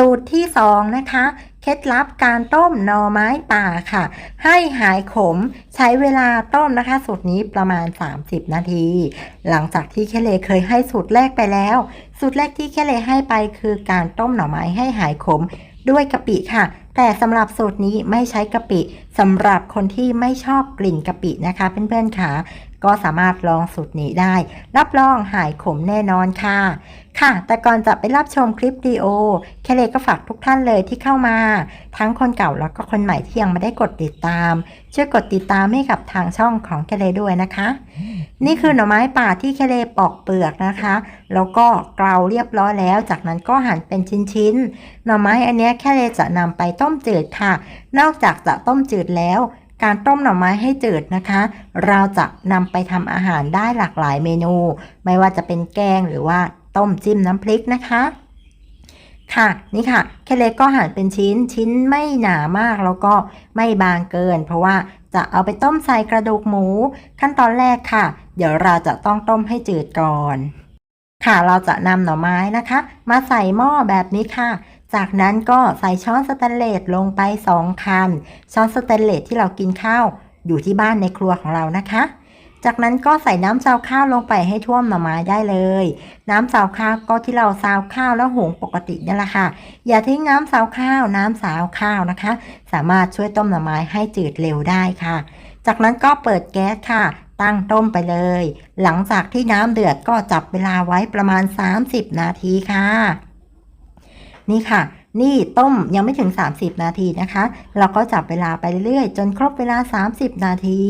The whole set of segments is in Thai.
สูตรที่สองนะคะ เคล็ดลับการต้มหน่อไม้ป่าค่ะ ให้หายขมใช้เวลาต้มนะคะ สูตรนี้ประมาณ 30 นาที หลังจากที่เคเลเคยให้สูตรแรกไปแล้ว สูตรแรกที่เคเลให้ไปคือการต้มหน่อไม้ให้หายขมด้วยกะปิค่ะ แต่สำหรับสูตรนี้ไม่ใช้กะปิสำหรับคนที่ไม่ชอบกลิ่นกะปินะคะเพื่อนๆค่ะก็สามารถลองสูตรนี้ได้ รับรองหายขมแน่นอนค่ะ ค่ะ แต่ก่อนจะไปรับชมคลิปวิดีโอเคเลก็ฝากทุกท่านเลยที่เข้ามา ทั้งคนเก่าแล้วก็คนใหม่ที่ยังไม่ได้กดติดตาม ช่วยกดติดตามให้กับทางช่องของเคเลด้วยนะคะ นี่คือหน่อไม้ป่าที่เคเลปอกเปลือกนะคะ แล้วก็เกลาเรียบร้อยแล้ว จากนั้นก็หั่นเป็นชิ้นๆ หน่อไม้อันนี้แคเลจะนำไปต้มจืดค่ะ นอกจากจะต้มจืดแล้ว การต้มหน่อไม้ให้จืดนะคะ เราจะนำไปทำอาหารได้หลากหลายเมนู ไม่ว่าจะเป็นแกงหรือว่าต้มจิ้มน้ำพริกนะคะค่ะนี่ค่ะแค่เล็กก็หั่นเป็นชิ้นชิ้นไม่หนามากแล้วก็ไม่บางเกิน เพราะว่าจะเอาไปต้มใส่กระดูกหมู ขั้นตอนแรกค่ะ เดี๋ยวเราจะต้องต้มให้จืดก่อน ค่ะเราจะนำหน่อไม้นะคะ มาใส่หม้อแบบนี้ค่ะ จากนั้นก็ใส่ช้อนสแตนเลสลงไป2คัน ช้อนสแตนเลสที่เรากินข้าวอยู่ที่บ้านในครัวของเรานะคะ จากนั้นก็ใส่น้ำซาวข้าวลงไปให้ท่วมหน่อไม้ได้เลย น้ำซาวข้าวก็ที่เราซาวข้าวแล้วหุงปกตินี่แหละค่ะ อย่าทิ้งน้ำซาวข้าว น้ำซาวข้าวนะคะ สามารถช่วยต้มหน่อไม้ให้จืดเร็วได้ค่ะ จากนั้นก็เปิดแก๊สค่ะ ตั้งต้มไปเลย หลังจากที่น้ำเดือดก็จับเวลาไว้ประมาณ 30 นาทีค่ะ นี่ค่ะ นี่ต้มยังไม่ถึง 30 นาทีนะคะ เราก็จับเวลาไปเรื่อยๆ จนครบเวลา 30 นาที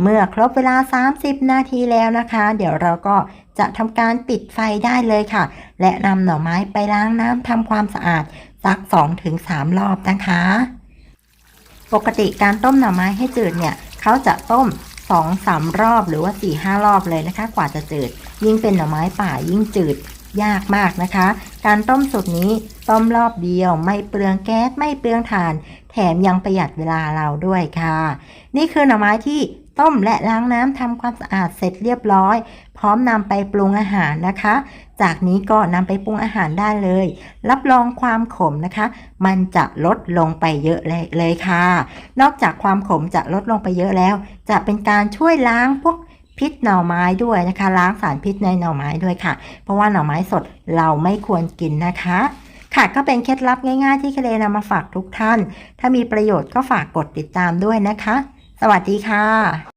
เมื่อครบเวลา 30 นาทีแล้วนะคะ เดี๋ยวเราก็จะทำการปิดไฟได้เลยค่ะ และนำหน่อไม้ไปล้างน้ำทำความสะอาดสัก 2-3 รอบนะคะ ปกติการต้มหน่อไม้ให้จืดเนี่ยเขาจะต้ม2-3รอบหรือว่า4-5รอบเลยนะคะ กว่าจะจืด ยิ่งเป็นหน่อไม้ป่ายิ่งจืดยากมากนะคะ การต้มสูตรนี้ต้มรอบเดียว ไม่เปลืองแก๊สไม่เปลืองถ่าน แถมยังประหยัดเวลาเราด้วยค่ะ นี่คือหน่อไม้ที่ ต้มและล้างน้ำทำความสะอาดเสร็จเรียบร้อย พร้อมนำไปปรุงอาหารนะคะ จากนี้ก็นำไปปรุงอาหารได้เลย รับรองความขมนะคะ มันจะลดลงไปเยอะเลยเลยค่ะ นอกจากความขมจะลดลงไปเยอะแล้ว จะเป็นการช่วยล้างพวกพิษหน่อไม้ด้วยนะคะ ล้างสารพิษในหน่อไม้ด้วยค่ะ เพราะว่าหน่อไม้สดเราไม่ควรกินนะคะค่ะก็เป็นเคล็ดลับง่ายๆที่เคเลนำมาฝากทุกท่าน ถ้ามีประโยชน์ก็ฝากกดติดตามด้วยนะคะ สวัสดีค่ะ